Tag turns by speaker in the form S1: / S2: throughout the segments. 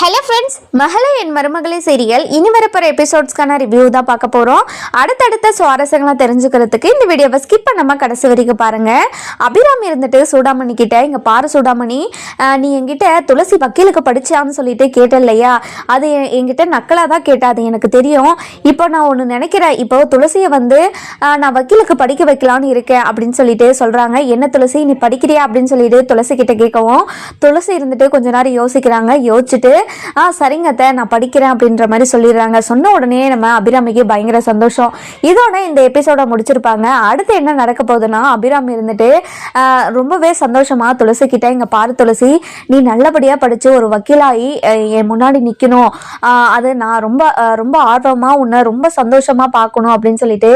S1: Hello friends மகளை என் மருமகளை serial இனி வரப்போகிற எபிசோட்ஸ்க்கான ரிவ்யூ தான் பார்க்க போகிறோம் அடுத்தடுத்த சுவாரஸ்யங்களை தெரிஞ்சுக்கிறதுக்கு இந்த வீடியோவை ஸ்கிப் பண்ணாமல் கடைசி வரைக்கும் பாருங்கள் அபிராமி இருந்துட்டு சூடாமணி கிட்டே இங்கே பாரு சூடாமணி நீ என்கிட்ட துளசி வக்கீலுக்கு படிச்சான்னு சொல்லிட்டு கேட்ட இல்லையா அது என்கிட்ட நக்கலாக தான் கேட்டாது அது எனக்கு தெரியும் இப்போ நான் ஒன்று நினைக்கிறேன் இப்போ துளசியை வந்து நான் வக்கீலுக்கு படிக்க வைக்கலான்னு இருக்கேன் அப்படின்னு சொல்லிட்டு சொல்கிறாங்க என்ன துளசி நீ படிக்கிறியா அப்படின்னு சொல்லிட்டு துளசி கிட்டே கேட்கவும் துளசி இருந்துட்டு கொஞ்ச நேரம் யோசிக்கிறாங்க யோசிச்சுட்டு ஆ சரிங்க நான் படிக்கிறேன் அப்படின்ற மாதிரி சொல்லிடுறாங்க சொன்ன உடனே நம்ம அபிராமிக்கு பயங்கர சந்தோஷம் இதோட இந்த எபிசோட முடிச்சிருப்பாங்க அடுத்து என்ன நடக்க போகுதுன்னா அபிராமி இருந்துட்டு ரொம்பவே சந்தோஷமா துளசி கிட்ட இங்க பாரு துளசி நீ நல்லபடியாக படித்து ஒரு வக்கீலாகி என் முன்னாடி நிற்கணும் அது நான் ரொம்ப ரொம்ப ஆர்வமாக உன்னை ரொம்ப சந்தோஷமாக பார்க்கணும் அப்படின்னு சொல்லிட்டு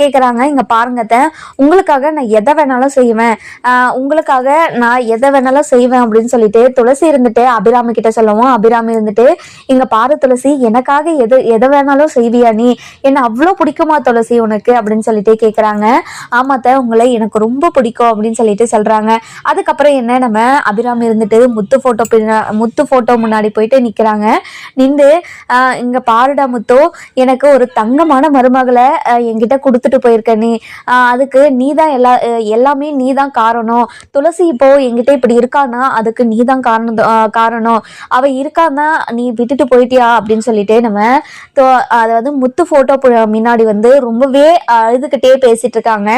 S1: கேட்குறாங்க இங்கே பாருங்கத்த உங்களுக்காக நான் எதை வேணாலும் செய்வேன் உங்களுக்காக நான் எதை வேணாலும் செய்வேன் அப்படின்னு சொல்லிட்டு துளசி இருந்துட்டு அபிராமி கிட்ட சொல்லவும் அபிராமி இருந்துட்டு இங்க பாரு துளசி எனக்காக எது எதை வேணாலும் செய்வியா நீ என்ன அவ்வளோ பிடிக்குமா துளசி உனக்கு அப்படின்னு சொல்லிட்டு கேட்குறாங்க ஆமாத்த உங்களை எனக்கு ரொம்ப பிடிக்கும் அப்படின்னு சொல்லிட்டு சொல்றாங்க அதுக்கப்புறம் என்ன நம்ம அபிராமி இருந்துட்டு முத்து போட்டோ பின்னா முத்து போட்டோ முன்னாடி போயிட்டு நிற்கிறாங்க நின்று இங்க பாருடா முத்தோ எனக்கு ஒரு தங்கமான மருமகளை என்கிட்ட கொடுத்துட்டு போயிருக்க நீ அதுக்கு நீ தான் எல்லா எல்லாமே நீ தான் காரணம் துளசி இப்போ என்கிட்ட இப்படி இருக்கானா அதுக்கு நீ தான் காரணம் காரணம் அவ இரு இருக்காம நீ விட்டுட்டு போயிட்டியா அப்படின்னு சொல்லிட்டு நம்ம அதை வந்து முத்து ஃபோட்டோ முன்னாடி வந்து ரொம்பவே அழுதுகிட்டே பேசிட்டு இருக்காங்க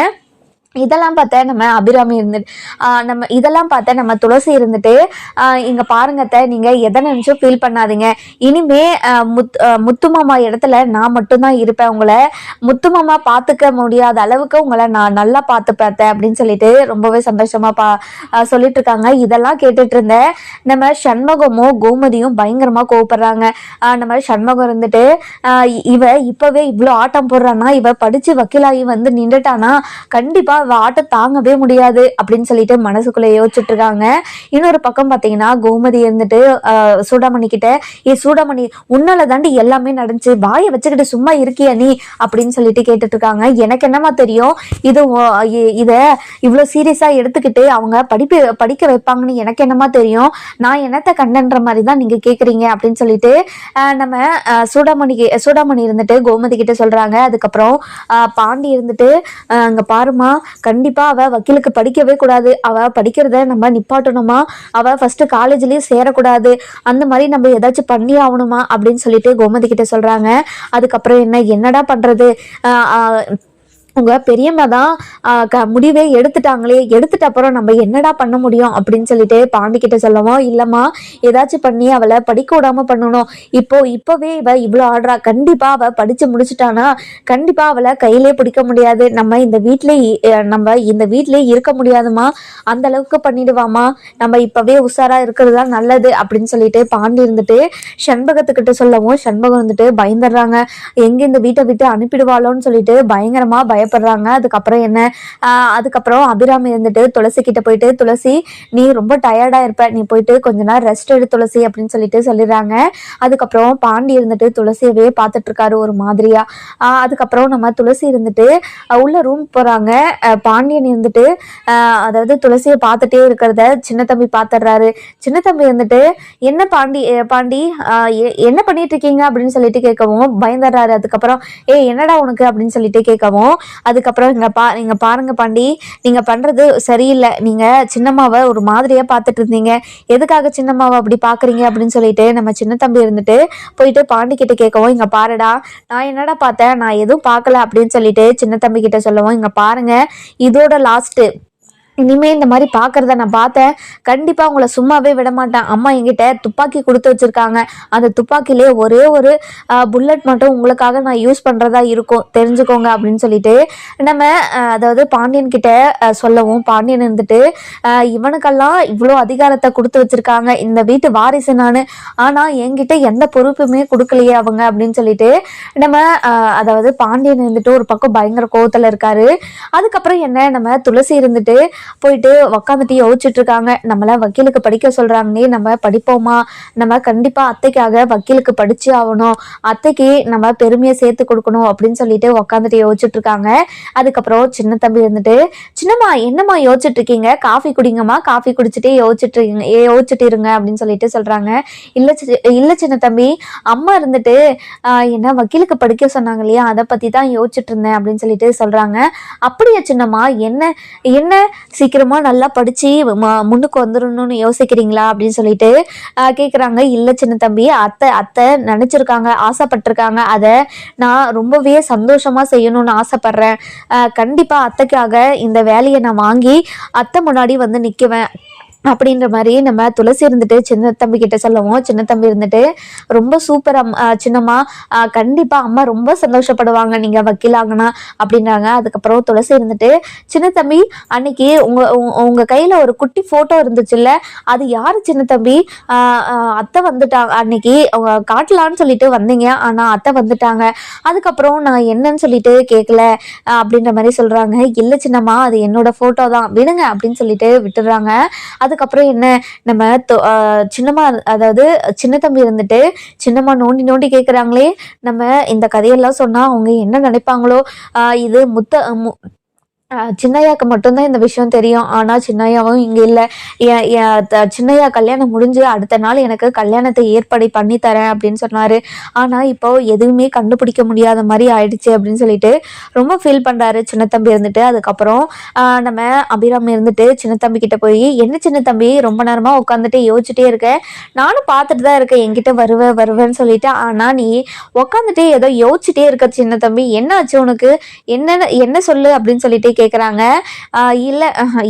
S1: இதெல்லாம் பார்த்தா நம்ம அபிராமி இருந்துட்டு நம்ம இதெல்லாம் பார்த்தா நம்ம துளசி இருந்துட்டு இங்கே பாருங்கத்த நீங்கள் எதை நினச்சோ ஃபீல் பண்ணாதீங்க இனிமே முத் முத்துமாமா இடத்துல நான் மட்டும்தான் இருப்பேன் உங்களை முத்துமாமா பார்த்துக்க முடியாத அளவுக்கு உங்களை நான் நல்லா பார்த்து பார்த்தேன் அப்படின்னு சொல்லிட்டு ரொம்பவே சந்தோஷமாக பா சொல்லிட்டு இருக்காங்க இதெல்லாம் கேட்டுட்டு இருந்தேன் நம்ம சண்முகமும் கோமதியும் பயங்கரமாக கோவப்படுறாங்க நம்ம சண்முகம் இருந்துட்டு இவ இப்போவே இவ்வளோ ஆட்டம் போடுறான்னா இவ படித்து வக்கீலாகி வந்து நின்றுட்டானா கண்டிப்பாக வாட்ட தாங்கவே முடியாது அப்படின்னு சொல்லிட்டு மனசுக்குள்ளே யோசிச்சுட்டு இருக்காங்க இன்னொரு பக்கம் பார்த்தீங்கன்னா கோமதி இருந்துட்டு சூடாமணி கிட்ட ஏ சூடாமணி உன்னால தாண்டி எல்லாமே நடந்துச்சு வாயை வச்சுக்கிட்டு சும்மா இருக்கியா நீ அப்படின்னு சொல்லிட்டு கேட்டுட்டு இருக்காங்க எனக்கு என்னமா தெரியும் இது இதை இவ்வளோ சீரியஸாக எடுத்துக்கிட்டு அவங்க படிப்பு படிக்க வைப்பாங்கன்னு எனக்கு என்னமா தெரியும் நான் என்னத்தை கண்ணன்ற மாதிரி தான் நீங்கள் கேட்குறீங்க அப்படின்னு சொல்லிட்டு நம்ம சூடாமணி சூடாமணி இருந்துட்டு கோமதி கிட்ட சொல்கிறாங்க அதுக்கப்புறம் பாண்டி இருந்துட்டு அங்கே பாருமா கண்டிப்பா அவ வக்கீலுக்கு படிக்கவே கூடாது அவ படிக்கிறத நம்ம நிப்பாட்டணுமா அவ ஃபர்ஸ்ட் காலேஜ்லயும் சேரக்கூடாது அந்த மாதிரி நம்ம ஏதாச்சும் பண்ணி ஆகணுமா அப்படின்னு சொல்லிட்டு கோமதி கிட்ட சொல்றாங்க அதுக்கப்புறம் என்ன என்னடா பண்றது உங்கள் பெரியம்மா தான் க முடிவே எடுத்துட்டாங்களே எடுத்துட்ட அப்புறம் நம்ம என்னடா பண்ண முடியும் அப்படின்னு சொல்லிட்டு பாண்டிக்கிட்ட சொல்லவோ இல்லைம்மா ஏதாச்சும் பண்ணி அவளை படிக்க விடாமல் பண்ணணும் இப்போ இப்போவே இவ இவ்வளோ ஆடுறா கண்டிப்பாக அவள் படித்து முடிச்சுட்டானா கண்டிப்பாக அவளை கையிலே பிடிக்க முடியாது நம்ம இந்த வீட்டிலே நம்ம இந்த வீட்டிலே இருக்க முடியாதுமா அந்த அளவுக்கு பண்ணிடுவாமா நம்ம இப்போவே உஷாராக இருக்கிறது தான் நல்லது அப்படின்னு சொல்லிட்டு பாண்டி இருந்துட்டு ஷண்பகத்துக்கிட்ட சொல்லவும் ஷண்பகம் வந்துட்டு பயந்துடுறாங்க எங்கே இந்த வீட்டை விட்டு அனுப்பிடுவாளோன்னு சொல்லிட்டு பயங்கரமாக பய பயப்படுறாங்க அதுக்கப்புறம் என்ன அதுக்கப்புறம் அபிராமி இருந்துட்டு துளசி கிட்ட போயிட்டு துளசி நீ ரொம்ப டயர்டா இருப்ப நீ போயிட்டு கொஞ்ச நேரம் ரெஸ்ட் எடு துளசி அப்படின்னு சொல்லிட்டு சொல்லிடுறாங்க அதுக்கப்புறம் பாண்டி இருந்துட்டு துளசியவே பார்த்துட்டு இருக்காரு ஒரு மாதிரியா அதுக்கப்புறம் நம்ம துளசி இருந்துட்டு உள்ள ரூம் போகிறாங்க பாண்டியன் இருந்துட்டு அதாவது துளசியை பார்த்துட்டே இருக்கிறத சின்ன தம்பி பார்த்துடுறாரு சின்ன தம்பி இருந்துட்டு என்ன பாண்டி பாண்டி என்ன பண்ணிட்டு இருக்கீங்க அப்படின்னு சொல்லிட்டு கேட்கவும் பயந்துடுறாரு அதுக்கப்புறம் ஏ என்னடா உனக்கு அப்படின்னு சொல்லிட்டு கேட்கவும் அதுக்கப்புறம் இங்கே பா நீங்கள் பாருங்கள் பாண்டி நீங்கள் பண்ணுறது சரியில்லை நீங்கள் சின்னம்மாவை ஒரு மாதிரியாக பார்த்துட்டு இருந்தீங்க எதுக்காக சின்னம்மாவை அப்படி பார்க்குறீங்க அப்படின்னு சொல்லிட்டு நம்ம சின்ன தம்பி இருந்துட்டு போயிட்டு பாண்டி கிட்ட கேட்கவும் இங்கே பாருடா நான் என்னடா பார்த்தேன் நான் எதுவும் பார்க்கல அப்படின்னு சொல்லிட்டு சின்ன தம்பி கிட்ட சொல்லவும் இங்கே பாருங்க இதோட லாஸ்ட்டு இனிமேல் இந்த மாதிரி பார்க்குறத நான் பார்த்தேன் கண்டிப்பாக உங்களை சும்மாவே விட மாட்டேன் அம்மா எங்கிட்ட துப்பாக்கி கொடுத்து வச்சுருக்காங்க அந்த துப்பாக்கிலே ஒரே ஒரு புல்லட் மட்டும் உங்களுக்காக நான் யூஸ் பண்ணுறதா இருக்கும் தெரிஞ்சுக்கோங்க அப்படின்னு சொல்லிட்டு நம்ம அதாவது பாண்டியன் கிட்ட சொல்லவும் பாண்டியன் இருந்துட்டு இவனுக்கெல்லாம் இவ்வளோ அதிகாரத்தை கொடுத்து வச்சுருக்காங்க இந்த வீட்டு வாரிசு நான் ஆனால் என்கிட்ட எந்த பொறுப்புமே கொடுக்கலையே அவங்க அப்படின்னு சொல்லிட்டு நம்ம அதாவது பாண்டியன் இருந்துட்டு ஒரு பக்கம் பயங்கர கோவத்தில் இருக்காரு அதுக்கப்புறம் என்ன நம்ம துளசி இருந்துட்டு போயிட்டு உக்காந்துட்டு யோசிச்சுட்டு இருக்காங்க நம்மள வக்கீலுக்கு படிக்க சொல்கிறாங்களே நம்ம படிப்போமா நம்ம கண்டிப்பா அத்தைக்காக வக்கீலுக்கு படிச்சு ஆகணும் அத்தைக்கு நம்ம பெருமையை சேர்த்து கொடுக்கணும் அப்படின்னு சொல்லிட்டு உக்காந்துட்டு யோசிச்சுட்டு இருக்காங்க அதுக்கப்புறம் சின்ன தம்பி இருந்துட்டு சின்னம்மா என்னம்மா யோசிச்சுட்டு இருக்கீங்க காஃபி குடிங்கம்மா காஃபி குடிச்சிட்டே யோசிச்சுட்டு இருக்கீங்க யோசிச்சுட்டு இருங்க அப்படின்னு சொல்லிட்டு சொல்றாங்க இல்ல இல்ல சின்ன தம்பி அம்மா இருந்துட்டு என்ன வக்கீலுக்கு படிக்க சொன்னாங்க இல்லையா அதை பத்தி தான் யோசிச்சுட்டு இருந்தேன் அப்படின்னு சொல்லிட்டு சொல்றாங்க அப்படியா சின்னம்மா என்ன என்ன சீக்கிரமா நல்லா படிச்சு முன்னுக்கு வந்துடணும்னு யோசிக்கிறீங்களா அப்படின்னு சொல்லிட்டு கேட்குறாங்க இல்லை சின்ன தம்பி அத்தை அத்தை நினச்சிருக்காங்க ஆசைப்பட்டிருக்காங்க அதை நான் ரொம்பவே சந்தோஷமா செய்யணும்னு ஆசைப்பட்றேன் கண்டிப்பா அத்தைக்காக இந்த வேலையை நான் வாங்கி அத்தை முன்னாடி வந்து நிற்குவேன் அப்படின்ற மாதிரி நம்ம துளசி இருந்துட்டு சின்ன தம்பி கிட்ட சொல்லுவோம் சின்ன தம்பி இருந்துட்டு ரொம்ப சூப்பர் சின்னம்மா கண்டிப்பா அம்மா ரொம்ப சந்தோஷப்படுவாங்க நீங்க வக்கீலாகனா அப்படின்றாங்க அதுக்கப்புறம் துளசி இருந்துட்டு சின்ன தம்பி அன்னைக்கு உங்க உங்க கையில ஒரு குட்டி போட்டோ இருந்துச்சுல்ல அது யாரு சின்ன தம்பி அத்தை வந்துட்டாங்க அன்னைக்கு அவங்க காட்டலான்னு சொல்லிட்டு வந்தீங்க ஆனா அத்தை வந்துட்டாங்க அதுக்கப்புறம் நான் என்னன்னு சொல்லிட்டு கேட்கல அப்படின்ற மாதிரி சொல்றாங்க இல்லை சின்னம்மா அது என்னோட போட்டோ தான் விடுங்க அப்படின்னு சொல்லிட்டு விட்டுடுறாங்க அது அதுக்கப்புறம் என்ன நம்ம சின்னம்மா அதாவது சின்ன தம்பி இருந்துட்டு சின்னம்மா நோண்டி நோண்டி கேட்குறாங்களே நம்ம இந்த கதையெல்லாம் சொன்னால் அவங்க என்ன நினைப்பாங்களோ இது முத்த சின்னையாக்கு மட்டும்தான் இந்த விஷயம் தெரியும் ஆனால் சின்னையாவும் இங்கே இல்லை சின்னையா கல்யாணம் முடிஞ்சு அடுத்த நாள் எனக்கு கல்யாணத்தை ஏற்பாடு பண்ணி தரேன் அப்படின்னு சொன்னார் ஆனால் இப்போ எதுவுமே கண்டுபிடிக்க முடியாத மாதிரி ஆயிடுச்சு அப்படின்னு சொல்லிட்டு ரொம்ப ஃபீல் பண்ணுறாரு சின்னத்தம்பி இருந்துட்டு அதுக்கப்புறம் நம்ம அபிராமி இருந்துட்டு சின்ன கிட்ட போய் என்ன சின்ன தம்பி ரொம்ப நேரமாக உட்காந்துட்டு யோசிச்சுட்டே இருக்கேன் நானும் பார்த்துட்டு தான் இருக்கேன் என்கிட்ட வருவேன் வருவேன்னு சொல்லிட்டு ஆனால் நீ உட்காந்துட்டே ஏதோ யோசிச்சுட்டே இருக்க சின்ன தம்பி என்ன ஆச்சு உனக்கு என்னென்ன என்ன சொல்லு அப்படின்னு சொல்லிட்டு கேட்குறாங்க இல்லை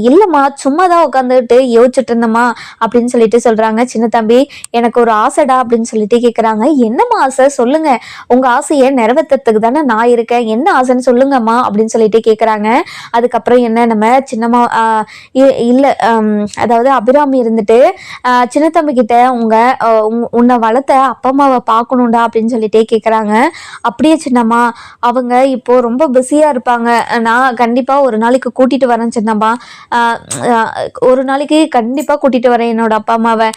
S1: இல்லைம்மா சும்மா தான் உட்காந்துட்டு யோசிச்சுட்டு இருந்தம்மா அப்படின்னு சொல்லிட்டு சொல்கிறாங்க சின்ன தம்பி எனக்கு ஒரு ஆசைடா அப்படின்னு சொல்லிட்டு கேட்குறாங்க என்னம்மா ஆசை சொல்லுங்க உங்கள் ஆசையை நிறைவேற்றுறதுக்கு தானே நான் இருக்கேன் என்ன ஆசைன்னு சொல்லுங்கம்மா அப்படின்னு சொல்லிட்டு கேட்குறாங்க அதுக்கப்புறம் என்ன நம்ம சின்னம்மா இல்லை அதாவது அபிராமி இருந்துட்டு சின்ன தம்பி கிட்ட உங்க உன்னை வளர்த்த அப்பா அம்மாவை பார்க்கணும்டா அப்படின்னு சொல்லிட்டே கேட்குறாங்க அப்படியே சின்னம்மா அவங்க இப்போ ரொம்ப பிஸியாக இருப்பாங்க நான் கண்டிப்பாக ஒரு நாளைக்கு கூட்டிகிட்டு வரேன்னு சின்னம்மா ஒரு நாளைக்கு கண்டிப்பாக கூட்டிகிட்டு வரேன் என்னோட அப்பா அம்மாவை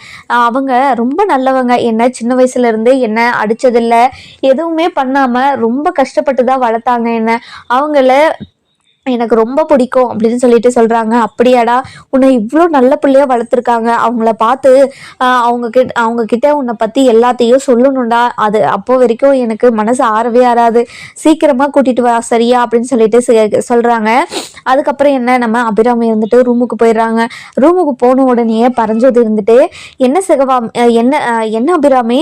S1: அவங்க ரொம்ப நல்லவங்க என்ன சின்ன வயசுலேருந்து என்ன அடித்ததில்லை எதுவுமே பண்ணாமல் ரொம்ப கஷ்டப்பட்டு தான் வளர்த்தாங்க என்ன அவங்கள எனக்கு ரொம்ப பிடிக்கும் அப்படின்னு சொல்லிட்டு சொல்கிறாங்க அப்படியாடா உன்னை இவ்வளோ நல்ல பிள்ளையாக வளர்த்துருக்காங்க அவங்கள பார்த்து அவங்க கிட்ட அவங்க கிட்ட உன்னை பற்றி எல்லாத்தையும் சொல்லணும்டா அது அப்போ வரைக்கும் எனக்கு மனசு ஆறவே ஆறாது சீக்கிரமாக கூட்டிகிட்டு வா சரியா அப்படின்னு சொல்லிட்டு சொல்கிறாங்க அதுக்கப்புறம் என்ன நம்ம அபிராமி இருந்துட்டு ரூமுக்கு போயிடுறாங்க ரூமுக்கு போன உடனே பறஞ்சது இருந்துட்டு என்ன சிகவா என்ன என்ன அபிராமி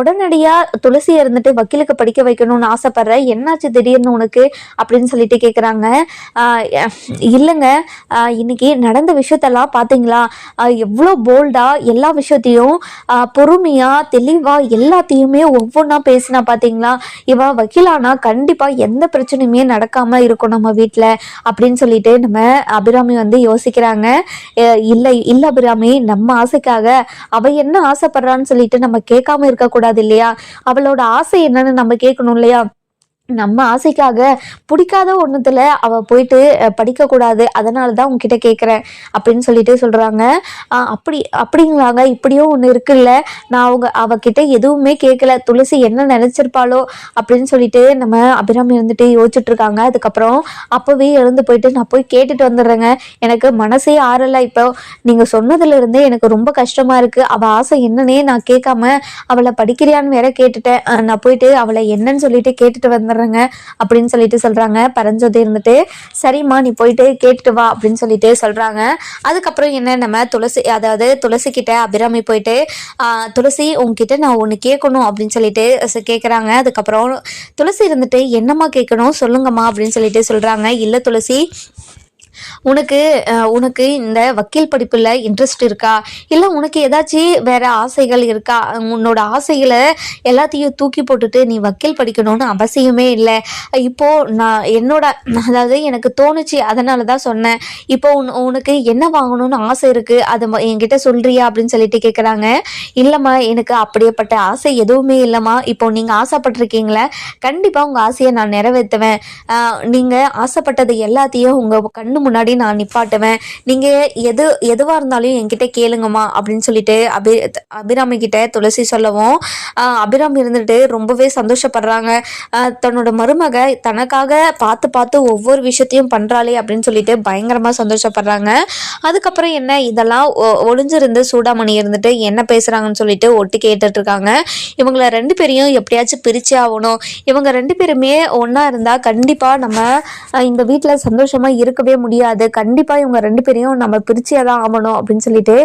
S1: உடனடியாக துளசியை இருந்துட்டு வக்கீலுக்கு படிக்க வைக்கணும்னு ஆசைப்படுற என்னாச்சு திடீர்னு உனக்கு அப்படின்னு சொல்லிட்டு கேட்குறாங்க இல்லைங்க இன்னைக்கு நடந்த விஷயத்தெல்லாம் பார்த்தீங்களா எவ்வளோ போல்டாக எல்லா விஷயத்தையும் பொறுமையாக தெளிவாக எல்லாத்தையுமே ஒவ்வொன்றா பேசினா பார்த்தீங்களா இவ வக்கீலானா கண்டிப்பாக எந்த பிரச்சனையுமே நடக்காமல் இருக்கும் நம்ம வீட்டில் அப்படின்னு சொல்லிட்டு நம்ம அபிராமி வந்து யோசிக்கிறாங்க இல்லை இல்லை அபிராமி நம்ம ஆசைக்காக அவள் என்ன ஆசைப்படுறான்னு சொல்லிட்டு நம்ம கேட்காம இருக்கக்கூடாது இல்லையா அவளோட ஆசை என்னன்னு நம்ம கேட்கணும் இல்லையா நம்ம ஆசைக்காக பிடிக்காத ஒன்றுத்தில் அவள் போயிட்டு படிக்கக்கூடாது அதனால தான் உங்ககிட்ட கேட்குறேன் அப்படின்னு சொல்லிட்டு சொல்கிறாங்க அப்படி அப்படிங்களாங்க இப்படியும் ஒன்று இருக்குல்ல நான் அவங்க அவகிட்ட எதுவுமே கேட்கல துளசி என்ன நினச்சிருப்பாளோ அப்படின்னு சொல்லிட்டு நம்ம அபிராமி வந்துட்டு யோசிச்சுட்ருக்காங்க அதுக்கப்புறம் அப்போவே எழுந்து போயிட்டு நான் போய் கேட்டுட்டு வந்துடுறேங்க எனக்கு மனசே ஆறலை இப்போ நீங்கள் சொன்னதுலேருந்தே எனக்கு ரொம்ப கஷ்டமாக இருக்குது அவள் ஆசை என்னன்னே நான் கேட்காம அவளை படிக்கிறியான்னு வேற கேட்டுட்டேன் நான் போயிட்டு அவளை என்னன்னு சொல்லிட்டு கேட்டுட்டு வந்துடுறேன் சொல்கிறேங்க அப்படின்னு சொல்லிட்டு சொல்கிறாங்க பரஞ்சோதி இருந்துட்டு சரிம்மா நீ போயிட்டு கேட்டுட்டு வா அப்படின்னு சொல்லிட்டு சொல்கிறாங்க அதுக்கப்புறம் என்ன நம்ம துளசி அதாவது துளசி கிட்ட அபிராமி போயிட்டு துளசி உங்ககிட்ட நான் ஒன்று கேட்கணும் அப்படின்னு சொல்லிட்டு கேட்குறாங்க அதுக்கப்புறம் துளசி இருந்துட்டு என்னம்மா கேட்கணும் சொல்லுங்கம்மா அப்படின்னு சொல்லிட்டு சொல்கிறாங்க இல்லை துளசி உனக்கு உனக்கு இந்த வக்கீல் படிப்பில் இன்ட்ரெஸ்ட் இருக்கா இல்லை உனக்கு ஏதாச்சும் வேற ஆசைகள் இருக்கா உன்னோட ஆசைகளை எல்லாத்தையும் தூக்கி போட்டுட்டு நீ வக்கீல் படிக்கணும்னு அவசியமே இல்லை இப்போ நான் என்னோட அதாவது எனக்கு தோணுச்சு அதனால தான் சொன்னேன் இப்போ உன் உனக்கு என்ன வாங்கணும்னு ஆசை இருக்குது அது என்கிட்ட சொல்றியா அப்படின்னு சொல்லிட்டு கேட்குறாங்க இல்லைம்மா எனக்கு அப்படியேப்பட்ட ஆசை எதுவுமே இல்லைம்மா இப்போ நீங்கள் ஆசைப்பட்டிருக்கீங்களே கண்டிப்பாக உங்கள் ஆசையை நான் நிறைவேற்றுவேன் நீங்கள் ஆசைப்பட்டது எல்லாத்தையும் உங்கள் கண்ணு முன்னாடி நான் நிப்பாட்டுவேன் நீங்கள் எது எதுவாக இருந்தாலும் என்கிட்ட கேளுங்கம்மா அப்படின்னு சொல்லிட்டு அபி அபிராமி கிட்ட துளசி சொல்லவும் அபிராமி இருந்துட்டு ரொம்பவே சந்தோஷப்படுறாங்க தன்னோட மருமக தனக்காக பார்த்து பார்த்து ஒவ்வொரு விஷயத்தையும் பண்ணுறாளே அப்படின்னு சொல்லிட்டு பயங்கரமாக சந்தோஷப்படுறாங்க அதுக்கப்புறம் என்ன இதெல்லாம் ஒளிஞ்சிருந்து சூடாமணி இருந்துட்டு என்ன பேசுகிறாங்கன்னு சொல்லிட்டு ஒட்டு இருக்காங்க இவங்கள ரெண்டு பேரையும் எப்படியாச்சும் பிரிச்சே ஆகணும் இவங்க ரெண்டு பேருமே ஒன்றா இருந்தால் கண்டிப்பாக நம்ம இந்த வீட்டில் சந்தோஷமாக இருக்கவே முடியும் முடியாது கண்டிப்பா இவங்க ரெண்டு பேரையும் நம்ம பிரிச்சியா தான் ஆகணும் அப்படின்னு சொல்லிட்டு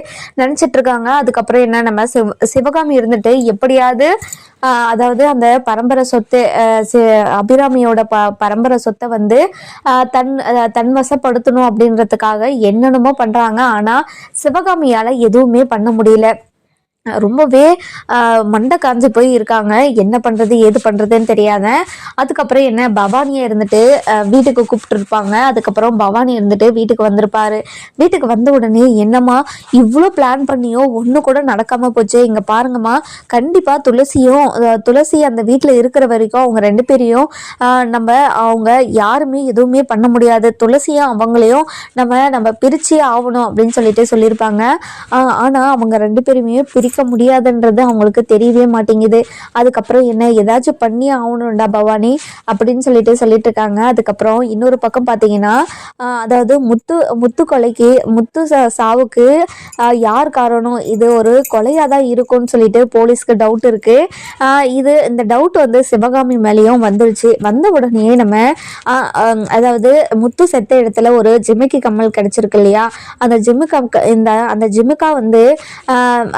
S1: நினைச்சிட்டு இருக்காங்க அதுக்கப்புறம் என்ன நம்ம சிவ சிவகாமி இருந்துட்டு எப்படியாவது அதாவது அந்த பரம்பரை சொத்து அபிராமியோட ப பரம்பரை சொத்தை வந்து தன் தன் வசப்படுத்தணும் அப்படின்றதுக்காக என்னென்னமோ பண்றாங்க ஆனா சிவகாமியால எதுவுமே பண்ண முடியல ரொம்பவே மண்டை காஞ்சி போய் இருக்காங்க என்ன பண்ணுறது ஏது பண்ணுறதுன்னு தெரியாத அதுக்கப்புறம் என்ன பவானியை இருந்துட்டு வீட்டுக்கு கூப்பிட்டுருப்பாங்க அதுக்கப்புறம் பவானி இருந்துட்டு வீட்டுக்கு வந்திருப்பாரு வீட்டுக்கு வந்த உடனே என்னம்மா இவ்வளோ பிளான் பண்ணியோ ஒன்று கூட நடக்காமல் போச்சு இங்கே பாருங்கம்மா கண்டிப்பாக துளசியும் துளசி அந்த வீட்டில் இருக்கிற வரைக்கும் அவங்க ரெண்டு பேரையும் நம்ம அவங்க யாருமே எதுவுமே பண்ண முடியாது துளசியும் அவங்களையும் நம்ம நம்ம பிரிச்சே ஆகணும் அப்படின்னு சொல்லிட்டு சொல்லியிருப்பாங்க ஆனால் அவங்க ரெண்டு பேருமே பிரிக்க பேச முடியாதுன்றது அவங்களுக்கு தெரியவே மாட்டேங்குது அதுக்கப்புறம் என்ன ஏதாச்சும் பண்ணி ஆகணும்டா பவானி அப்படின்னு சொல்லிட்டு சொல்லிட்டு இருக்காங்க அதுக்கப்புறம் இன்னொரு பக்கம் பார்த்தீங்கன்னா அதாவது முத்து முத்து கொலைக்கு முத்து சாவுக்கு யார் காரணம் இது ஒரு கொலையாக தான் இருக்கும்னு சொல்லிட்டு போலீஸ்க்கு டவுட் இருக்குது இது இந்த டவுட் வந்து சிவகாமி மேலேயும் வந்துருச்சு வந்த உடனே நம்ம அதாவது முத்து செத்த இடத்துல ஒரு ஜிமிக்கி கம்மல் கிடச்சிருக்கு இல்லையா அந்த ஜிம்முக்கா இந்த அந்த ஜிமிக்கா வந்து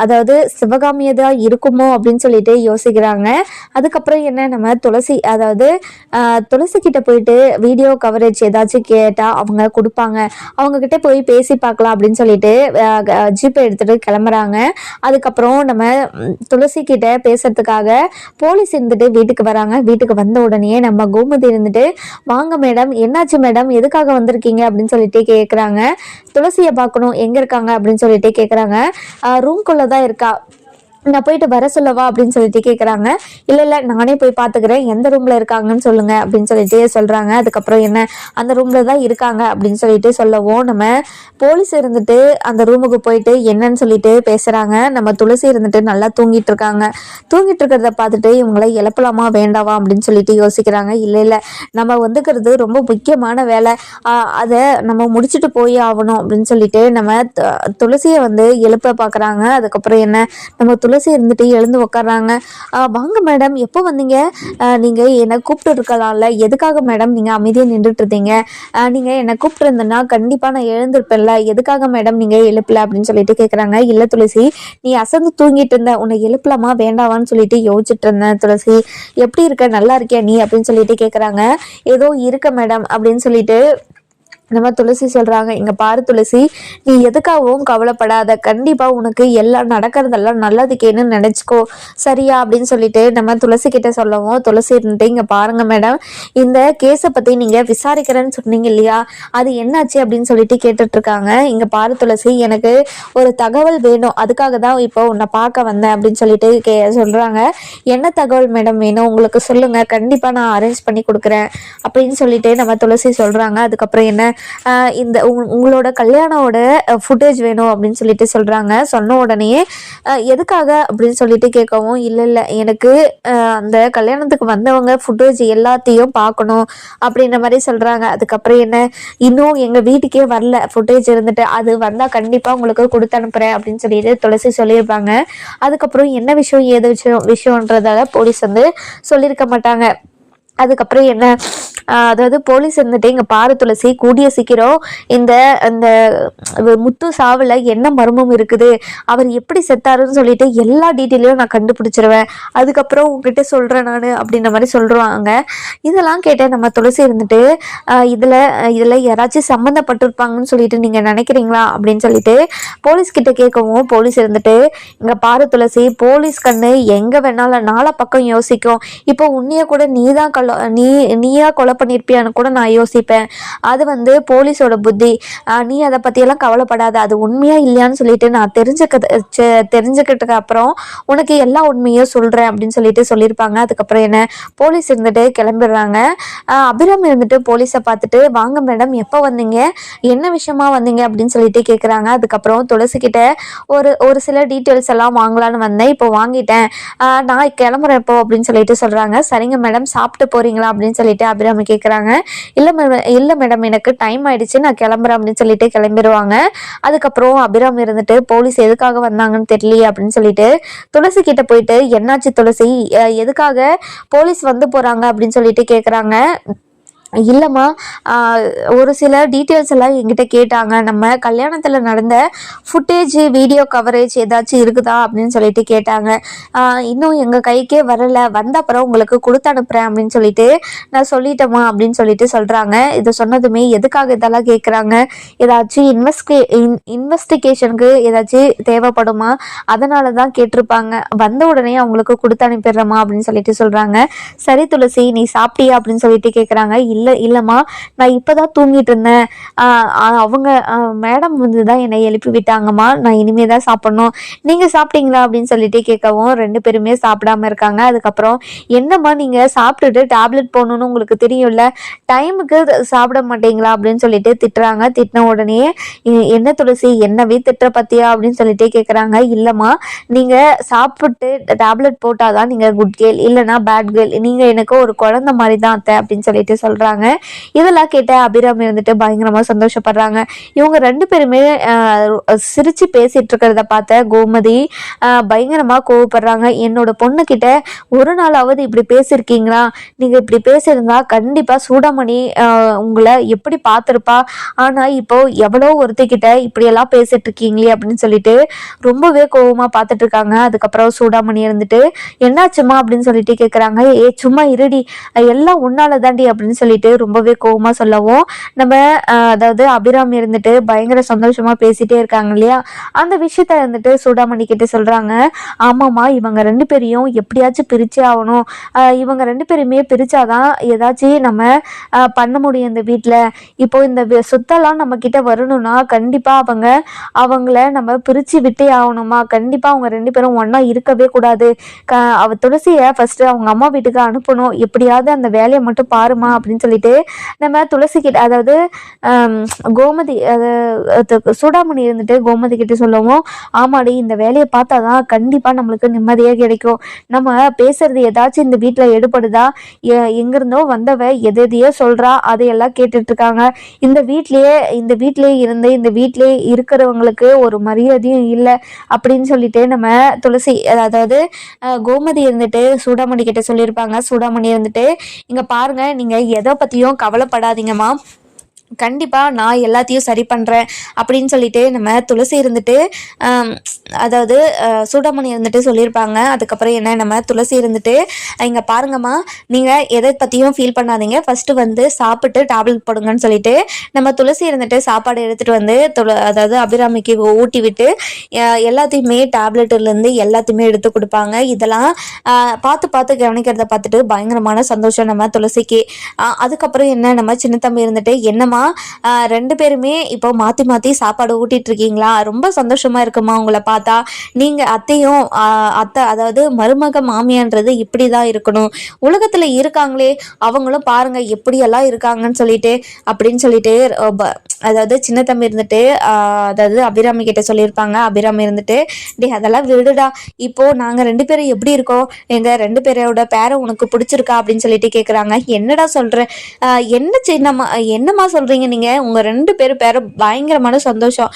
S1: அதாவது சிவகாமியதா இருக்குமோ அப்படின்னு சொல்லிட்டு யோசிக்கிறாங்க அதுக்கப்புறம் என்ன நம்ம துளசி அதாவது துளசி கிட்ட போயிட்டு வீடியோ கவரேஜ் ஏதாச்சும் கேட்டால் அவங்க கொடுப்பாங்க அவங்கக்கிட்ட போய் பேசி பார்க்கலாம் அப்படின்னு சொல்லிட்டு ஜிபே எடுத்துகிட்டு கிளம்புறாங்க அதுக்கப்புறம் நம்ம துளசி கிட்ட பேசுறதுக்காக போலீஸ் இருந்துட்டு வீட்டுக்கு வராங்க வீட்டுக்கு வந்த உடனே நம்ம கோமதி இருந்துட்டு வாங்க மேடம் என்னாச்சு மேடம் எதுக்காக வந்திருக்கீங்க அப்படின்னு சொல்லிட்டு கேட்குறாங்க துளசியை பார்க்கணும் எங்கே இருக்காங்க அப்படின்னு சொல்லிட்டு கேட்குறாங்க ரூம்குள்ளே தான் இருக்கா 컷! 아, நான் போயிட்டு வர சொல்லவா அப்படின்னு சொல்லிட்டு கேட்குறாங்க இல்லை இல்லை நானே போய் பார்த்துக்கிறேன் எந்த ரூமில் இருக்காங்கன்னு சொல்லுங்க அப்படின்னு சொல்லிட்டு சொல்கிறாங்க அதுக்கப்புறம் என்ன அந்த ரூமில் தான் இருக்காங்க அப்படின்னு சொல்லிட்டு சொல்லவோ நம்ம போலீஸ் இருந்துட்டு அந்த ரூமுக்கு போயிட்டு என்னன்னு சொல்லிட்டு பேசுகிறாங்க நம்ம துளசி இருந்துட்டு நல்லா தூங்கிட்டு இருக்காங்க தூங்கிட்டு இருக்கிறத பார்த்துட்டு இவங்களை எழப்பலாமா வேண்டாவா அப்படின்னு சொல்லிட்டு யோசிக்கிறாங்க இல்லை இல்லை நம்ம வந்துக்கிறது ரொம்ப முக்கியமான வேலை அதை நம்ம முடிச்சுட்டு போய் ஆகணும் அப்படின்னு சொல்லிட்டு நம்ம துளசியை வந்து எழுப்ப பார்க்குறாங்க அதுக்கப்புறம் என்ன நம்ம துளசி இருந்துட்டு எழுந்து உக்காடுறாங்க வாங்க மேடம் எப்போ வந்தீங்க நீங்கள் என்னை கூப்பிட்டு இருக்கலாம்ல எதுக்காக மேடம் நீங்கள் அமைதியாக நின்றுட்டு இருந்தீங்க நீங்கள் என்னை கூப்பிட்டுருந்தேன்னா கண்டிப்பாக நான் எழுந்திருப்பேன்ல எதுக்காக மேடம் நீங்கள் எழுப்பல அப்படின்னு சொல்லிட்டு கேட்குறாங்க இல்லை துளசி நீ அசந்து தூங்கிட்டு இருந்த உன்னை எழுப்பலாமா வேண்டாவான்னு சொல்லிட்டு யோசிச்சுட்டு இருந்தேன் துளசி எப்படி இருக்க நல்லா இருக்கியா நீ அப்படின்னு சொல்லிட்டு கேட்குறாங்க ஏதோ இருக்க மேடம் அப்படின்னு சொல்லிட்டு நம்ம துளசி சொல்கிறாங்க இங்கே பாரு துளசி நீ எதுக்காகவும் கவலைப்படாத கண்டிப்பாக உனக்கு எல்லாம் நடக்கிறதெல்லாம் நல்லதுக்கேன்னு நினச்சிக்கோ சரியா அப்படின்னு சொல்லிட்டு நம்ம துளசி கிட்ட சொல்லவும் துளசி இருந்துட்டு இங்கே பாருங்கள் மேடம் இந்த கேஸை பற்றி நீங்கள் விசாரிக்கிறேன்னு சொன்னீங்க இல்லையா அது என்னாச்சு அப்படின்னு சொல்லிட்டு இருக்காங்க இங்கே பாரு துளசி எனக்கு ஒரு தகவல் வேணும் அதுக்காக தான் இப்போ உன்னை பார்க்க வந்தேன் அப்படின்னு சொல்லிட்டு கே சொல்கிறாங்க என்ன தகவல் மேடம் வேணும் உங்களுக்கு சொல்லுங்கள் கண்டிப்பாக நான் அரேஞ்ச் பண்ணி கொடுக்குறேன் அப்படின்னு சொல்லிட்டு நம்ம துளசி சொல்கிறாங்க அதுக்கப்புறம் என்ன இந்த உங்களோட கல்யாணோட ஃபுட்டேஜ் வேணும் அப்படின்னு சொல்லிட்டு சொல்கிறாங்க சொன்ன உடனே எதுக்காக அப்படின்னு சொல்லிட்டு கேட்கவும் இல்லை இல்லை எனக்கு அந்த கல்யாணத்துக்கு வந்தவங்க ஃபுட்டேஜ் எல்லாத்தையும் பார்க்கணும் அப்படின்ற மாதிரி சொல்கிறாங்க அதுக்கப்புறம் என்ன இன்னும் எங்கள் வீட்டுக்கே வரல ஃபுட்டேஜ் இருந்துட்டு அது வந்தால் கண்டிப்பாக உங்களுக்கு கொடுத்து அனுப்புகிறேன் அப்படின்னு சொல்லிட்டு துளசி சொல்லியிருப்பாங்க அதுக்கப்புறம் என்ன விஷயம் ஏது விஷயம் விஷயன்றதால போலீஸ் வந்து சொல்லியிருக்க மாட்டாங்க அதுக்கப்புறம் என்ன அதாவது போலீஸ் இருந்துட்டு இங்கே பாரு துளசி கூடிய சீக்கிரம் இந்த அந்த முத்து சாவில் என்ன மர்மம் இருக்குது அவர் எப்படி செத்தாருன்னு சொல்லிட்டு எல்லா டீட்டெயிலையும் நான் கண்டுபிடிச்சிருவேன் அதுக்கப்புறம் உங்ககிட்ட சொல்கிறேன் நான் அப்படின்ற மாதிரி சொல்கிறாங்க இதெல்லாம் கேட்டேன் நம்ம துளசி இருந்துட்டு இதில் இதில் யாராச்சும் சம்மந்தப்பட்டிருப்பாங்கன்னு சொல்லிட்டு நீங்கள் நினைக்கிறீங்களா அப்படின்னு சொல்லிட்டு போலீஸ் கிட்ட கேட்கவும் போலீஸ் இருந்துட்டு இங்கே பாரு துளசி போலீஸ் கண்ணு எங்கே வேணாலும் நாலா பக்கம் யோசிக்கும் இப்போ உன்னைய கூட நீ தான் கொலை நீ நீயா கொலை பண்ணியிருப்பியான்னு கூட நான் யோசிப்பேன் அது வந்து போலீஸோட புத்தி நீ அதை பற்றியெல்லாம் கவலைப்படாத அது உண்மையாக இல்லையான்னு சொல்லிட்டு நான் தெரிஞ்சுக்க தெரிஞ்சுக்கிட்டதுக்கு அப்புறம் உனக்கு எல்லா உண்மையும் சொல்கிறேன் அப்படின்னு சொல்லிட்டு சொல்லியிருப்பாங்க அதுக்கப்புறம் என்ன போலீஸ் இருந்துட்டு கிளம்பிடுறாங்க அபிராம் இருந்துட்டு போலீஸை பார்த்துட்டு வாங்க மேடம் எப்போ வந்தீங்க என்ன விஷயமா வந்தீங்க அப்படின்னு சொல்லிட்டு கேட்குறாங்க அதுக்கப்புறம் துளசிக்கிட்ட ஒரு ஒரு சில டீட்டெயில்ஸ் எல்லாம் வாங்கலான்னு வந்தேன் இப்போ வாங்கிட்டேன் நான் கிளம்புறேன் இப்போ அப்படின்னு சொல்லிட்டு சொல்கிறாங்க சரிங்க மேடம் சாப்பிட்டு போகிறீங்களா அப்படின்னு சொல்லிட்டு அபிராம மேடம் கேட்குறாங்க இல்லை இல்லை மேடம் எனக்கு டைம் ஆயிடுச்சு நான் கிளம்புறேன் அப்படின்னு சொல்லிட்டு கிளம்பிடுவாங்க அதுக்கப்புறம் அபிராம் இருந்துட்டு போலீஸ் எதுக்காக வந்தாங்கன்னு தெரியல அப்படின்னு சொல்லிட்டு துளசி கிட்ட போயிட்டு என்னாச்சு துளசி எதுக்காக போலீஸ் வந்து போறாங்க அப்படின்னு சொல்லிட்டு கேட்குறாங்க இல்லைம்மா ஒரு சில டீட்டெயில்ஸ் எல்லாம் எங்கிட்ட கேட்டாங்க நம்ம கல்யாணத்தில் நடந்த ஃபுட்டேஜ் வீடியோ கவரேஜ் ஏதாச்சும் இருக்குதா அப்படின்னு சொல்லிட்டு கேட்டாங்க இன்னும் எங்கள் கைக்கே வரலை வந்த அப்புறம் உங்களுக்கு கொடுத்து அனுப்புகிறேன் அப்படின்னு சொல்லிட்டு நான் சொல்லிட்டேம்மா அப்படின்னு சொல்லிட்டு சொல்கிறாங்க இதை சொன்னதுமே எதுக்காக இதெல்லாம் கேட்குறாங்க ஏதாச்சும் இன் இன்வெஸ்டிகேஷனுக்கு ஏதாச்சும் தேவைப்படுமா அதனால தான் கேட்டிருப்பாங்க வந்த உடனே அவங்களுக்கு கொடுத்து அனுப்பிடுறேம்மா அப்படின்னு சொல்லிட்டு சொல்கிறாங்க சரி துளசி நீ சாப்பிட்டியா அப்படின்னு சொல்லிட்டு கேட்குறாங்க இல்லை இல்லைம்மா நான் இப்போ தான் தூங்கிட்டு இருந்தேன் அவங்க மேடம் வந்து தான் என்னை எழுப்பி விட்டாங்கம்மா நான் இனிமே தான் சாப்பிட்ணும் நீங்கள் சாப்பிட்டீங்களா அப்படின்னு சொல்லிட்டு கேட்கவும் ரெண்டு பேருமே சாப்பிடாம இருக்காங்க அதுக்கப்புறம் என்னம்மா நீங்கள் சாப்பிட்டுட்டு டேப்லெட் போகணுன்னு உங்களுக்கு தெரியும்ல டைமுக்கு சாப்பிட மாட்டீங்களா அப்படின்னு சொல்லிட்டு திட்டுறாங்க திட்டின உடனே என்ன துளசி என்னவே திட்டுற பத்தியா அப்படின்னு சொல்லிட்டு கேட்குறாங்க இல்லைம்மா நீங்கள் சாப்பிட்டு டேப்லெட் போட்டால் தான் நீங்கள் குட் கேர்ள் இல்லைனா பேட் கேர்ள் நீங்கள் எனக்கு ஒரு குழந்த மாதிரி தான் அத்தை அப்படின்னு சொல்லிட்டு சொல்கிறாங்க சொல்கிறாங்க இதெல்லாம் கேட்ட அபிராமி வந்துட்டு பயங்கரமாக சந்தோஷப்படுறாங்க இவங்க ரெண்டு பேருமே சிரிச்சு பேசிட்டு இருக்கிறத பார்த்த கோமதி பயங்கரமாக கோவப்படுறாங்க என்னோட பொண்ணு கிட்ட ஒரு நாளாவது இப்படி பேசியிருக்கீங்களா நீங்கள் இப்படி பேசியிருந்தா கண்டிப்பாக சூடாமணி உங்களை எப்படி பார்த்துருப்பா ஆனால் இப்போ எவ்வளோ ஒருத்திக்கிட்ட இப்படியெல்லாம் பேசிட்டு இருக்கீங்களே அப்படின்னு சொல்லிட்டு ரொம்பவே கோபமாக பார்த்துட்டு இருக்காங்க அதுக்கப்புறம் சூடாமணி இருந்துட்டு என்னாச்சுமா அப்படின்னு சொல்லிட்டு கேட்குறாங்க ஏ சும்மா இருடி எல்லாம் உன்னால தாண்டி அப்படின்னு சொல்லிட்டு சொல்லிட்டு ரொம்பவே கோபமா சொல்லவும் நம்ம அதாவது அபிராம் இருந்துட்டு பயங்கர சந்தோஷமா பேசிட்டே இருக்காங்க இல்லையா அந்த விஷயத்த வந்துட்டு சூடாமணி கிட்ட சொல்றாங்க ஆமாமா இவங்க ரெண்டு பேரையும் எப்படியாச்சும் பிரிச்சே ஆகணும் இவங்க ரெண்டு பேருமே பிரிச்சாதான் ஏதாச்சும் நம்ம பண்ண முடியும் இந்த வீட்டில் இப்போ இந்த சொத்தெல்லாம் நம்ம கிட்ட வரணும்னா கண்டிப்பா அவங்க அவங்கள நம்ம பிரிச்சு விட்டே ஆகணுமா கண்டிப்பா அவங்க ரெண்டு பேரும் ஒன்னா இருக்கவே கூடாது க அவ துளசிய ஃபர்ஸ்ட் அவங்க அம்மா வீட்டுக்கு அனுப்பணும் எப்படியாவது அந்த வேலையை மட்டும் பாருமா அப்படின்னு சொல்லி சொல்லிட்டு நம்ம துளசி கிட்ட அதாவது கோமதி அது சூடாமணி இருந்துட்டு கோமதி கிட்ட சொல்லவும் ஆமாடி இந்த வேலையை பார்த்தா தான் கண்டிப்பாக நம்மளுக்கு நிம்மதியாக கிடைக்கும் நம்ம பேசுறது ஏதாச்சும் இந்த வீட்டில் எடுபடுதா எங்கிருந்தோ வந்தவ எது எதையோ சொல்கிறா அதையெல்லாம் கேட்டுட்டு இருக்காங்க இந்த வீட்லயே இந்த வீட்லயே இருந்து இந்த வீட்லயே இருக்கிறவங்களுக்கு ஒரு மரியாதையும் இல்லை அப்படின்னு சொல்லிட்டு நம்ம துளசி அதாவது கோமதி இருந்துட்டு சூடாமணி கிட்ட சொல்லியிருப்பாங்க சூடாமணி இருந்துட்டு இங்கே பாருங்க நீங்கள் எதோ பற்றியும் கவலைப்படாதீங்கம்மா கண்டிப்பாக நான் எல்லாத்தையும் சரி பண்ணுறேன் அப்படின்னு சொல்லிட்டு நம்ம துளசி இருந்துட்டு அதாவது சூடாமணி இருந்துட்டு சொல்லியிருப்பாங்க அதுக்கப்புறம் என்ன நம்ம துளசி இருந்துட்டு இங்கே பாருங்கம்மா நீங்கள் எதை பற்றியும் ஃபீல் பண்ணாதீங்க ஃபஸ்ட்டு வந்து சாப்பிட்டு டேப்லெட் போடுங்கன்னு சொல்லிட்டு நம்ம துளசி இருந்துட்டு சாப்பாடு எடுத்துகிட்டு வந்து துள அதாவது அபிராமிக்கு ஊட்டி விட்டு எல்லாத்தையுமே டேப்லெட்டுலேருந்து எல்லாத்தையுமே எடுத்து கொடுப்பாங்க இதெல்லாம் பார்த்து பார்த்து கவனிக்கிறத பார்த்துட்டு பயங்கரமான சந்தோஷம் நம்ம துளசிக்கு அதுக்கப்புறம் என்ன நம்ம சின்ன தம்பி இருந்துட்டு என்னம்மா இருக்குமா ரெண்டு பேருமே இப்போ மாற்றி மாற்றி சாப்பாடு ஊட்டிட்டு இருக்கீங்களா ரொம்ப சந்தோஷமாக இருக்குமா உங்களை பார்த்தா நீங்கள் அத்தையும் அத்தை அதாவது மருமக மாமியான்றது இப்படி தான் இருக்கணும் உலகத்தில் இருக்காங்களே அவங்களும் பாருங்கள் எப்படியெல்லாம் இருக்காங்கன்னு சொல்லிட்டு அப்படின்னு சொல்லிட்டு அதாவது சின்ன தம்பி இருந்துட்டு அதாவது அபிராமி கிட்ட சொல்லியிருப்பாங்க அபிராமி இருந்துட்டு டே அதெல்லாம் விடுடா இப்போ நாங்கள் ரெண்டு பேரும் எப்படி இருக்கோம் எங்கள் ரெண்டு பேரோட பேரை உனக்கு பிடிச்சிருக்கா அப்படின்னு சொல்லிட்டு கேட்குறாங்க என்னடா சொல்கிற என்ன சின்னம்மா என்னம்மா சொல்கிற சொல்றீங்க நீங்கள் உங்கள் ரெண்டு பேரும் பேரும் பயங்கரமான சந்தோஷம்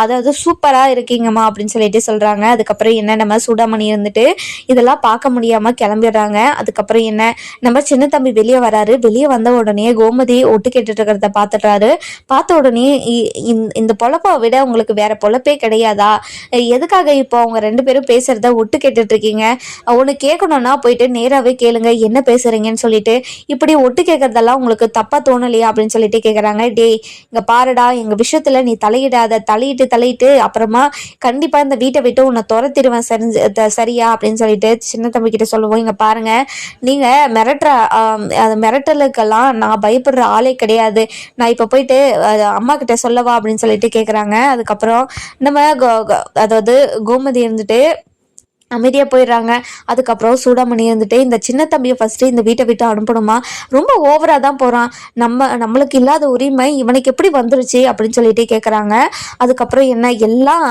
S1: அதாவது சூப்பராக இருக்கீங்கம்மா அப்படின்னு சொல்லிட்டு சொல்கிறாங்க அதுக்கப்புறம் என்ன நம்ம சூடாமணி இருந்துட்டு இதெல்லாம் பார்க்க முடியாமல் கிளம்பிடுறாங்க அதுக்கப்புறம் என்ன நம்ம சின்ன தம்பி வெளியே வராரு வெளியே வந்த உடனே கோமதி ஒட்டு கேட்டுட்டு இருக்கிறத பார்த்துடுறாரு பார்த்த உடனே இந்த பொழப்பை விட உங்களுக்கு வேற பொழப்பே கிடையாதா எதுக்காக இப்போ அவங்க ரெண்டு பேரும் பேசுறத ஒட்டு கேட்டுட்டு இருக்கீங்க ஒன்று கேட்கணும்னா போயிட்டு நேராகவே கேளுங்க என்ன பேசுறீங்கன்னு சொல்லிட்டு இப்படி ஒட்டு கேட்கறதெல்லாம் உங்களுக்கு தப்பாக தோணலையா அப்படின்னு சொல்லிட்டு கேட்குறாங்க சொல்கிறாங்க டே இங்கே பாருடா எங்கள் விஷயத்தில் நீ தலையிடாத தலையிட்டு தலையிட்டு அப்புறமா கண்டிப்பாக இந்த வீட்டை விட்டு உன்னை துரத்திடுவேன் சரி சரியா அப்படின்னு சொல்லிட்டு சின்ன தம்பி கிட்ட சொல்லுவோம் இங்கே பாருங்க நீங்கள் மிரட்டுற அது மிரட்டலுக்கெல்லாம் நான் பயப்படுற ஆளே கிடையாது நான் இப்போ போயிட்டு அம்மா கிட்ட சொல்லவா அப்படின்னு சொல்லிட்டு கேட்குறாங்க அதுக்கப்புறம் நம்ம அதாவது கோமதி இருந்துட்டு அமைதியாக போயிடுறாங்க அதுக்கப்புறம் சூடாமணி இருந்துட்டு இந்த சின்ன தம்பியை ஃபஸ்ட்டு இந்த வீட்டை விட்டு அனுப்பணுமா ரொம்ப ஓவராக தான் போகிறான் நம்ம நம்மளுக்கு இல்லாத உரிமை இவனுக்கு எப்படி வந்துருச்சு அப்படின்னு சொல்லிட்டு கேட்குறாங்க அதுக்கப்புறம் என்ன எல்லாம்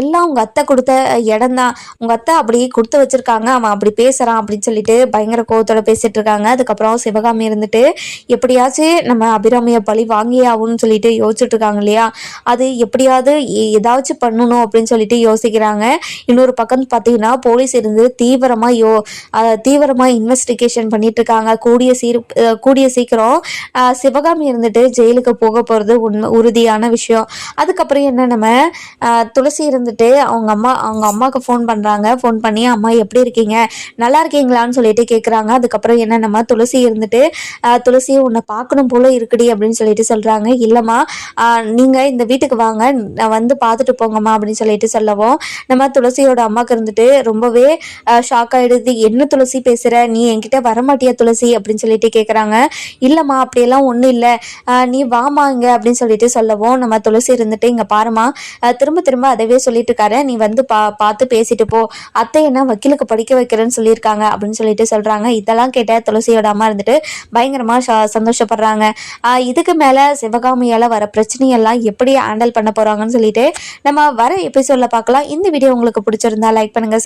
S1: எல்லாம் உங்கள் அத்தை கொடுத்த இடம் தான் உங்கள் அத்தை அப்படி கொடுத்து வச்சுருக்காங்க அவன் அப்படி பேசுகிறான் அப்படின்னு சொல்லிட்டு பயங்கர கோவத்தோட பேசிகிட்டு இருக்காங்க அதுக்கப்புறம் சிவகாமி இருந்துட்டு எப்படியாச்சும் நம்ம அபிராமியை பழி வாங்கியே சொல்லிட்டு யோசிச்சுட்டு இருக்காங்க இல்லையா அது எப்படியாவது ஏதாச்சும் பண்ணணும் அப்படின்னு சொல்லிட்டு யோசிக்கிறாங்க இன்னொரு பக்கம் பார்த்தீங்கன்னா போலீஸ் இருந்து தீவிரமாக யோ தீவிரமாக இன்வெஸ்டிகேஷன் பண்ணிட்டு இருக்காங்க கூடிய சீர் கூடிய சீக்கிரம் சிவகாமி இருந்துட்டு ஜெயிலுக்கு போக போகிறது உண்மை உறுதியான விஷயம் அதுக்கப்புறம் என்ன நம்ம துளசி இருந்துட்டு அவங்க அம்மா அவங்க அம்மாவுக்கு ஃபோன் பண்ணுறாங்க ஃபோன் பண்ணி அம்மா எப்படி இருக்கீங்க நல்லா இருக்கீங்களான்னு சொல்லிட்டு கேட்குறாங்க அதுக்கப்புறம் என்ன நம்ம துளசி இருந்துட்டு துளசி உன்னை பார்க்கணும் போல இருக்குடி அப்படின்னு சொல்லிட்டு சொல்கிறாங்க இல்லைம்மா நீங்கள் இந்த வீட்டுக்கு வாங்க நான் வந்து பார்த்துட்டு போங்கம்மா அப்படின்னு சொல்லிட்டு சொல்லவும் நம்ம துளசியோட அம்மாவுக்கு வந்துட்டு ரொம்பவே ஷாக் ஆகிடுது என்ன துளசி பேசுகிற நீ என்கிட்ட வரமாட்டியா துளசி அப்படின்னு சொல்லிட்டு கேட்குறாங்க இல்லைம்மா அப்படியெல்லாம் ஒன்றும் இல்லை நீ வாமா இங்கே அப்படின்னு சொல்லிட்டு சொல்லவும் நம்ம துளசி இருந்துட்டு இங்கே பாருமா திரும்ப திரும்ப அதவே சொல்லிட்டு இருக்காரு நீ வந்து பா பார்த்து பேசிட்டு போ அத்தை என்ன வக்கீலுக்கு படிக்க வைக்கிறேன்னு சொல்லியிருக்காங்க அப்படின்னு சொல்லிட்டு சொல்கிறாங்க இதெல்லாம் கேட்ட துளசியோட அம்மா இருந்துட்டு பயங்கரமாக சந்தோஷப்படுறாங்க இதுக்கு மேலே சிவகாமியால் வர பிரச்சனையெல்லாம் எப்படி ஹேண்டில் பண்ண போகிறாங்கன்னு சொல்லிட்டு நம்ம வர எபிசோட்ல பார்க்கலாம் இந்த வீடியோ உங்களுக்கு பிடிச்சிருந்தா லைக் paling